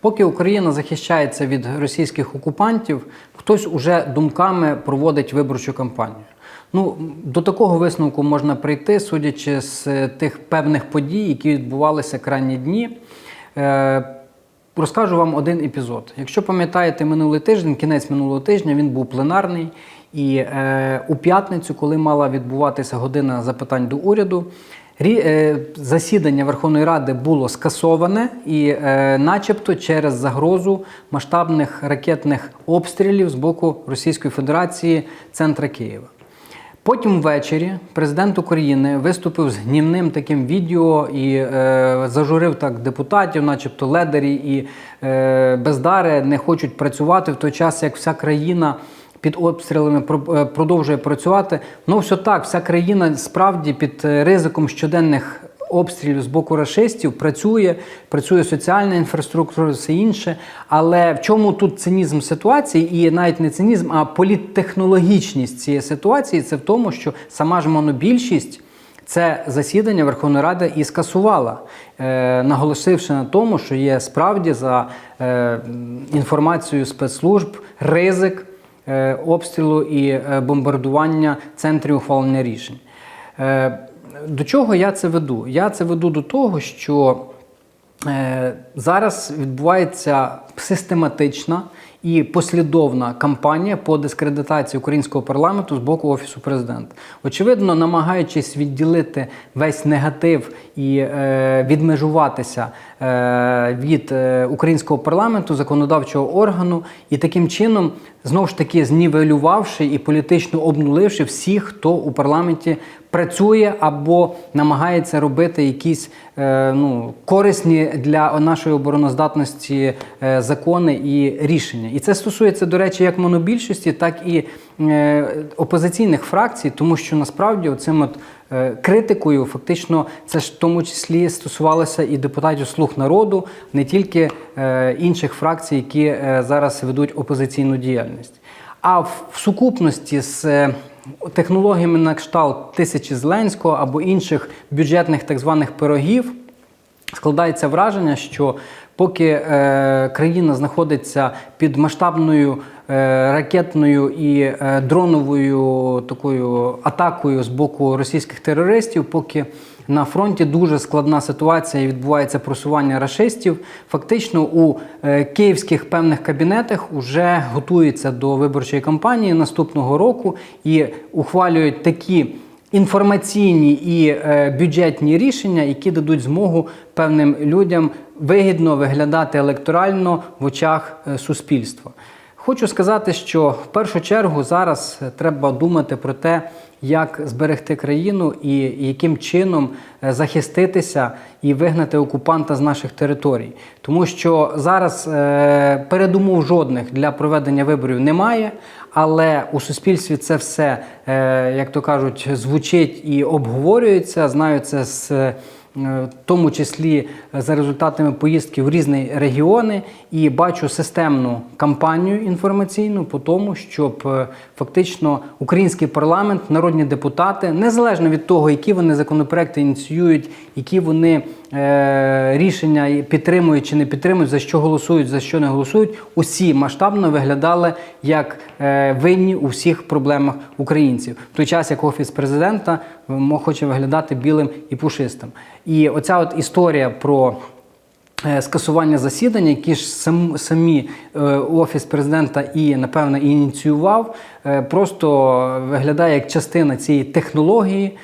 Поки Україна захищається від російських окупантів, хтось уже думками проводить виборчу кампанію. Ну, до такого висновку можна прийти, судячи з е, тих певних подій, які відбувалися крайні дні. Е, Розкажу вам один епізод. Якщо пам'ятаєте, минулий тиждень, кінець минулого тижня, він був пленарний. І е, у п'ятницю, коли мала відбуватися година запитань до уряду, засідання Верховної Ради було скасоване і, е, начебто, через загрозу масштабних ракетних обстрілів з боку Російської Федерації центра Києва. Потім ввечері президент України виступив з гнівним таким відео і е, зажурив так депутатів, начебто ледері і е, бездари не хочуть працювати в той час, як вся країна під обстрілами е, продовжує працювати. Ну, все так, вся країна справді під е, ризиком щоденних обстрілів з боку рашистів працює, працює соціальна інфраструктура, все інше. Але в чому тут цинізм ситуації, і навіть не цинізм, а політтехнологічність цієї ситуації, це в тому, що сама ж монобільшість. Це засідання Верховної Ради і скасувала, е, наголосивши на тому, що є справді за інформацією спецслужб ризик обстрілу і е, бомбардування центрів ухвалення рішень. Е, До чого я це веду? Я це веду до того, що е, зараз відбувається систематична і послідовна кампанія по дискредитації українського парламенту з боку офісу президента. Очевидно, намагаючись відділити весь негатив і е, відмежуватися е, від е, українського парламенту, законодавчого органу, і таким чином знову ж таки знівелювавши і політично обнуливши всіх, хто у парламенті працює або намагається робити якісь е, ну, корисні для нашої обороноздатності е, закони і рішення. І це стосується, до речі, як монобільшості, так і е, опозиційних фракцій, тому що насправді оцим от е, критикою, фактично, це ж в тому числі стосувалося і депутатів Слуг народу, не тільки е, інших фракцій, які зараз ведуть опозиційну діяльність. А в, сукупності з технологіями на кшталт тисячі Зеленського або інших бюджетних так званих пирогів, складається враження, що поки е, країна знаходиться під масштабною е, ракетною і е, дроновою такою атакою з боку російських терористів, поки на фронті дуже складна ситуація і відбувається просування рашистів, фактично у е, київських певних кабінетах вже готуються до виборчої кампанії наступного року і ухвалюють такі інформаційні і е, бюджетні рішення, які дадуть змогу певним людям вигідно виглядати електорально в очах е, суспільства. Хочу сказати, що в першу чергу зараз е, треба думати про те, як зберегти країну і яким чином е, захиститися і вигнати окупанта з наших територій. Тому що зараз е, передумов жодних для проведення виборів немає, але у суспільстві це все, е, як то кажуть, звучить і обговорюється. Знаю це з. Е, тому числі за результатами поїздки в різні регіони, і бачу системну кампанію інформаційну по тому, щоб е, фактично український парламент, народні депутати, незалежно від того, які вони законопроекти ініціюють, які вони е, рішення підтримують чи не підтримують, за що голосують, за що не голосують, усі масштабно виглядали як е, винні у всіх проблемах українців. В той час як офіс президента хоче виглядати білим і пушистим. І оця от історія про е, скасування засідання, які ж сам, самі е, офіс президента і напевно ініціював, е, просто виглядає як частина цієї технології е,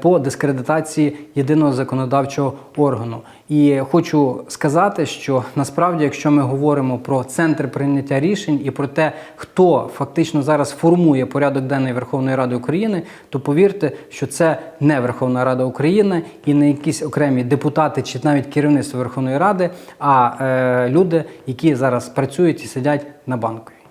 по дискредитації єдиного законодавчого органу. І хочу сказати, що насправді, якщо ми говоримо про центр прийняття рішень і про те, хто фактично зараз формує порядок денний Верховної Ради України, то повірте, що це не Верховна Рада України і не якісь окремі депутати чи навіть керівництво Верховної Ради, а е, люди, які зараз працюють і сидять на банковій.